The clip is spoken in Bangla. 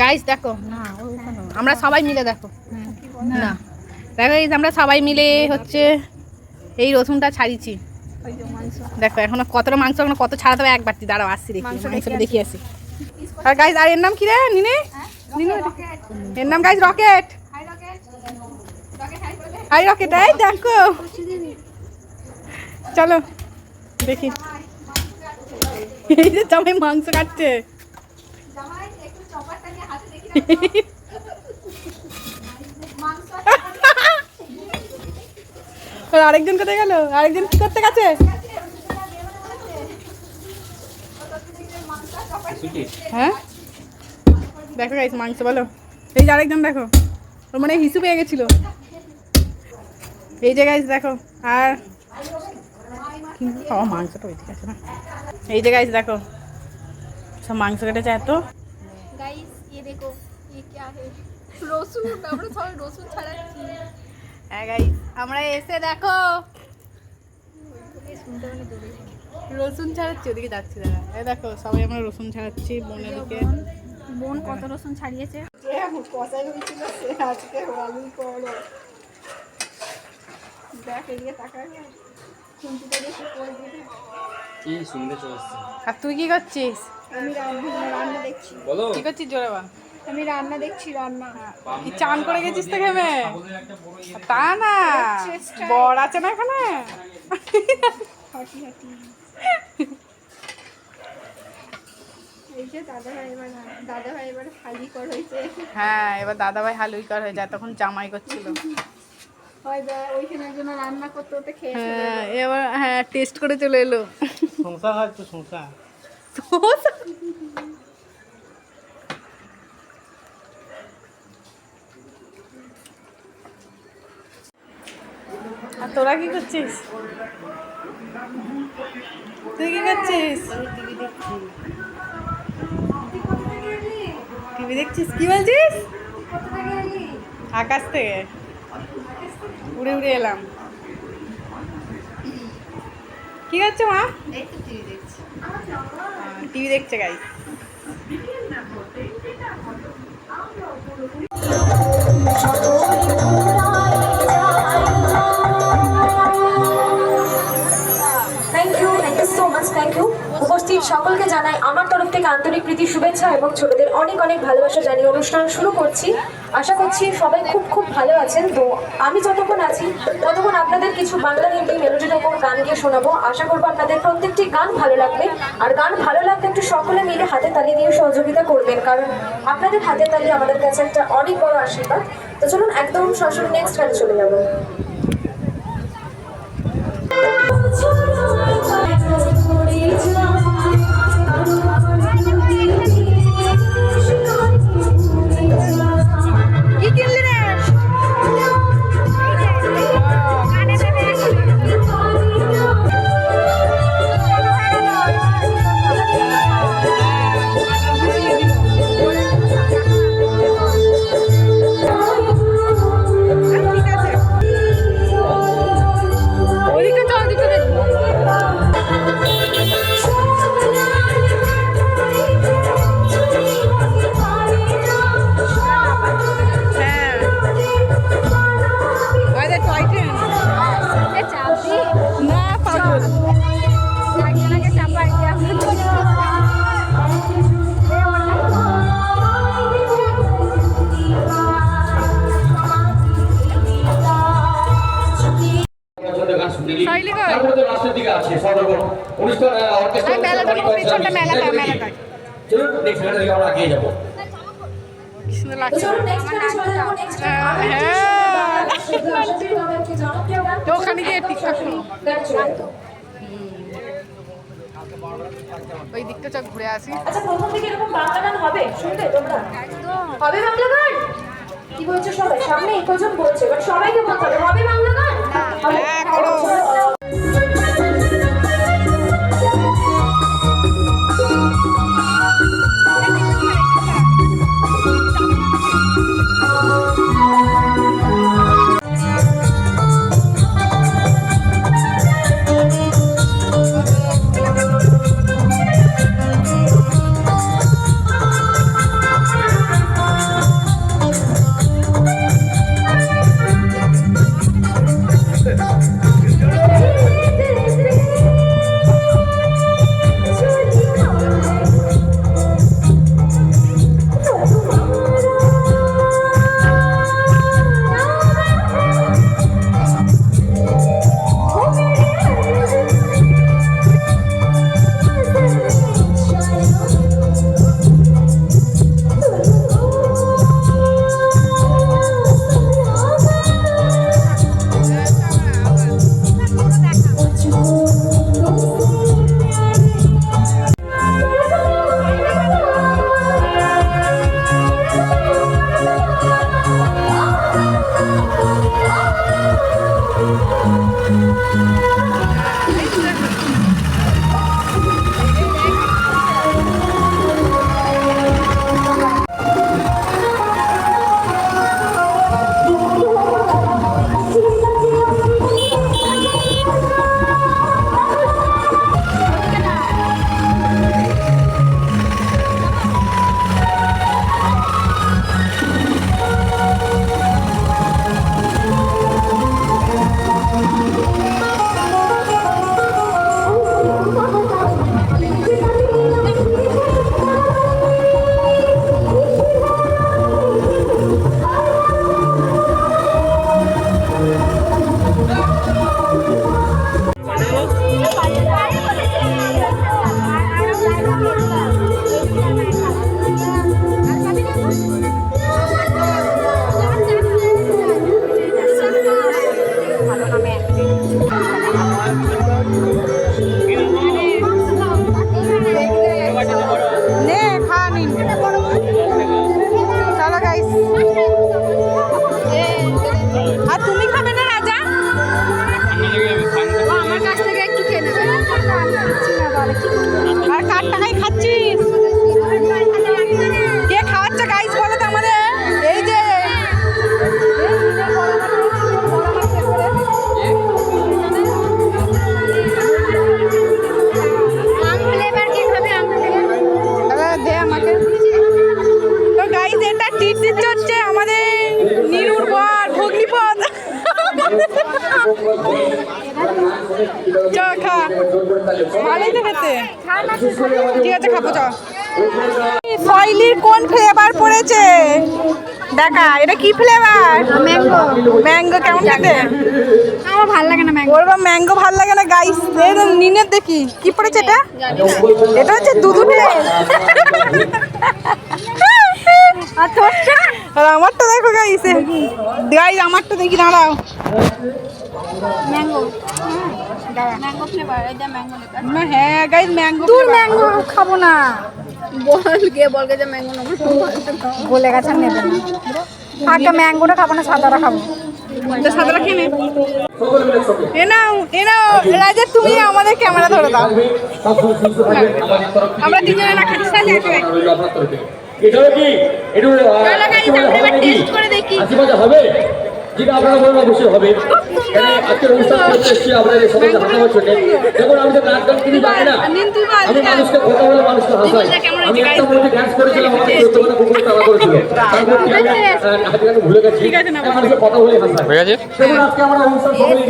গাইস দেখো। না আমরা সবাই মিলে দেখো। না। দেখো এই আমরা সবাই মিলে হচ্ছে এই রসুনটা ছাড়িয়েছি। দেখো এখনও কতটা মাংস এখনও কত ছাড়াতে হবে এক বাটি। দাঁড়াও আসছি দেখি মাংসটা দেখি আসি। আর গাইস আর এর নাম কি রে? নিনে? নিনে এর নাম গাইস রকেট হাই রকেট এই দেখো। চলো দেখি। এই যে জামাই মাংস কাটছে। আরেকজন কোথায় গেল? আরেকজন কি করতে গেছে? হ্যাঁ? দেখো গাইছে মাংস, বলো। এই যে আরেকজন দেখো। ওর মানে হিসু পেয়ে গেছিল। এই যে গাইছে দেখো। আর মাংসটা ঠিক আছে না। এই যে গাইছে দেখো। সব মাংস কেটেছে এত। গাইস ये देखो ये क्या है রসুন আমরা সবাই রসুন ছাড়াচ্ছি হ্যাঁ গাইস আমরা এসে দেখো শুনতে মানে দূরে রসুন ছাড়াচ্ছি ওদিকে যাচ্ছি দাদা এই দেখো সবাই আমরা রসুন ছাড়াচ্ছি বোনের দিকে বোন কত রসুন ছাড়িয়েছে কষাই হয়েছিল সে আজকে আলু করো দেখ এদিকে তাকায় কি শুনতে চলছে আর তুই কি করছিস? আমি রান্না রান্না দেখছি। বলো। কি করছিস জোরে বল। আমি রান্না দেখছি রান্না। কি চান করে গেছিস তো ঘেমে তা না বর আছে না এখানে? হাঁটি হাঁটি এই যে দাদা ভাই এবার দাদা ভাই এবার খালি কর হয়েছে। হ্যাঁ এবার দাদা ভাই হালুই কর হয়ে যায় তখন জামাই করছিল। হয় দা ওইখানে রান্না করতে করতে খেয়ে হ্যাঁ এবার হ্যাঁ টেস্ট করে চলে এলো। সংসা হয় তো সংসা আর তোরা কি করছিস? তুই কি করছিস? টিভি দেখছিস? কি বলছিস? আকাশ থেকে। উড়ে উড়ে এলাম। কি করছ মা? টিভি দেখছে। Guy thank you thank you so much thank you উপস্থিত সকলকে জানাই আমার তরফ থেকে আন্তরিক প্রীতি শুভেচ্ছা এবং ছোটদের অনেক অনেক ভালোবাসা জানিয়ে অনুষ্ঠান শুরু করছি। আশা করছি সবাই খুব খুব ভালো আছেন। তো আমি যতক্ষণ আছি, ততক্ষণ আপনাদের কিছু বাংলা হিন্দি মেলোডির ওপর গান গিয়ে শোনাবো। আশা করব আপনাদের প্রত্যেকটি গান ভালো লাগবে। আর গান ভালো লাগলে একটু সকলে মিলে হাতে তালি দিয়ে সহযোগিতা করবেন। কারণ আপনাদের হাতে তালি আমাদের কাছে একটা অনেক বড় আশীর্বাদ। তো চলুন একদম সরাসরি নেক্সট গানে চলে যাব। কি পিছনটা মেলাটা, service। মেলাটায়। চলুন নেক্সট মেলা আমরা এগিয়ে যাব তো ওখানে গিয়ে টিকটক ওই দিকটা চল ঘুরে আসি। আচ্ছা প্রথম থেকে এরকম বাংলা গান হবে? শুনতে তোমরা? হবে বাংলা গান? কি বলছো সবাই? সামনে কজন বলছে বাট সবাইকে বলতে হবে হবে বাংলা গান? হ্যাঁ, করো। ঠিক আছে খাব চ ফয়েলির কোন ফ্লেভার পড়েছে? দেখা এটা কি ফ্লেভার ম্যাঙ্গো ম্যাঙ্গো কেমন খেতে? আমার ভালো লাগে না ম্যাঙ্গো ওর বা ম্যাঙ্গো ভালো লাগে না গাইস নিনের দেখি কি পড়েছে এটা? এটা হচ্ছে দুধু প্লেট আর আর আমারটা দেখো গাইস গাইস আমারটা দেখি দাঁড়াও। ম্যাঙ্গো ম্যাঙ্গো ফ্লেভার এটা ম্যাঙ্গো না হ্যাঁ গাইস ম্যাঙ্গো তুই ম্যাঙ্গো খাব না বল গে বল গে যে ম্যাঙ্গো নেব বলে গেছে আমি নেবে না আগে ম্যাঙ্গোটা খাব না সাদাটা খাব সাদাটা খেয়ে নে। এ নাও এ নাও রাজা তুমি আমাদের ক্যামেরা ধরে দাও। আমরা তিনজনে না খাচ্ছি সাথে একসাথে। রইল আপনার তরফ থেকে। এটা হলো কি নাকি? taste করে দেখি। হবে যেটা আপনারা বলবেন অবশ্যই হবে। এখানে আজকের অনুষ্ঠান করতে এসেছি আপনাদের সকলকে হাসানোর জন্য। দেখুন আমি তো নাচ গান কিছু জানি না। আমি মানুষকে কথা বলে মানুষকে হাসাই। আমি একটা মধ্যে ডান্স করেছিলাম আমাকে চোদ্দ কুকুর তারা করেছিল। তারপর আমি নাচ গান ভুলে গেছি। ঠিক আছে না, মানুষের কথা বলে হাসাই। দেখুন আজকে আমরা অনুষ্ঠান সকলে